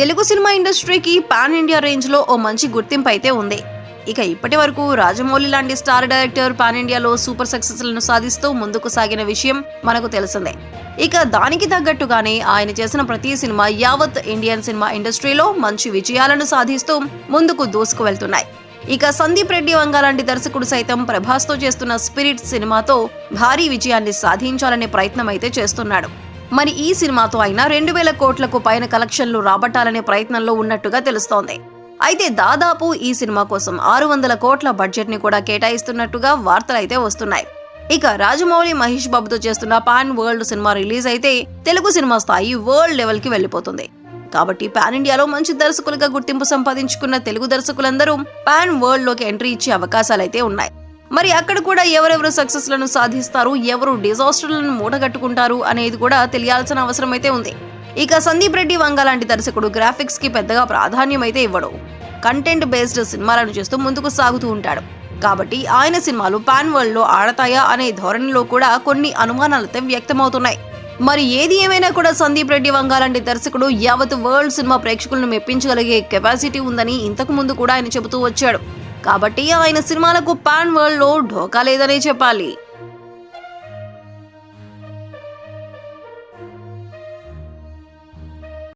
Telugu cinema ఇండస్ట్రీకి pan India రేంజ్లో ఓ మంచి గుర్తింపు అయితే ఉంది. ఇక ఇప్పటి వరకు రాజమౌళి లాంటి స్టార్ డైరెక్టర్ పాన్ ఇండియాలో సూపర్ సక్సెస్లను సాధిస్తూ ముందుకు సాగిన విషయం మనకు తెలిసిందే. ఇక దానికి తగ్గట్టుగానే ఆయన చేసిన ప్రతి సినిమా యావత్ ఇండియన్ సినిమా ఇండస్ట్రీలో మంచి విజయాలను సాధిస్తూ ముందుకు దూసుకు వెళ్తున్నాయి ఇక సందీప్ రెడ్డి వంగ లాంటి దర్శకుడు సైతం ప్రభాస్తో చేస్తున్న స్పిరిట్ సినిమాతో భారీ విజయాన్ని సాధించాలనే ప్రయత్నం అయితే చేస్తున్నాడు. మరి ఈ సినిమాతో అయినా రెండు వేల కోట్లకు పైన కలెక్షన్లు రాబట్టాలనే ప్రయత్నంలో ఉన్నట్టుగా తెలుస్తోంది. అయితే దాదాపు ఈ సినిమా కోసం ఆరు వందల కోట్ల బడ్జెట్ని కూడా కేటాయిస్తున్నట్టుగా వార్తలైతే వస్తున్నాయి. ఇక రాజమౌళి మహేష్ బాబుతో చేస్తున్న పాన్ వరల్డ్ సినిమా రిలీజ్ అయితే తెలుగు సినిమా స్థాయి వరల్డ్ లెవెల్కి వెళ్ళిపోతుంది. కాబట్టి పాన్ ఇండియాలో మంచి దర్శకులుగా గుర్తింపు సంపాదించుకున్న తెలుగు దర్శకులందరూ పాన్ వరల్డ్లోకి ఎంట్రీ ఇచ్చే అవకాశాలైతే ఉన్నాయి. మరి అక్కడ కూడా ఎవరెవరు సక్సెస్లను సాధిస్తారు ఎవరు డిజాస్టర్లను మూటగట్టుకుంటారు అనేది కూడా తెలియాల్సిన అవసరం అయితే ఉంది. ఇక సందీప్ రెడ్డి వంగ లాంటి దర్శకుడు గ్రాఫిక్స్కి పెద్దగా ప్రాధాన్యం అయితే ఇవ్వడు. కంటెంట్ బేస్డ్ సినిమాలను చేస్తూ ముందుకు సాగుతూ ఉంటాడు. కాబట్టి ఆయన సినిమాలు పాన్ వరల్డ్లో ఆడతాయా అనే ధోరణిలో కూడా కొన్ని అనుమానాలతో వ్యక్తమవుతున్నాయి. మరి ఏది ఏమైనా కూడా సందీప్ రెడ్డి వంగ లాంటి దర్శకుడు యావత్ వరల్డ్ సినిమా ప్రేక్షకులను మెప్పించగలిగే కెపాసిటీ ఉందని ఇంతకు ముందు కూడా ఆయన చెబుతూ వచ్చాడు. కాబట్టి ఆయన సినిమాలకు పాన్ వరల్డ్లో ఢోకా లేదనే చెప్పాలి.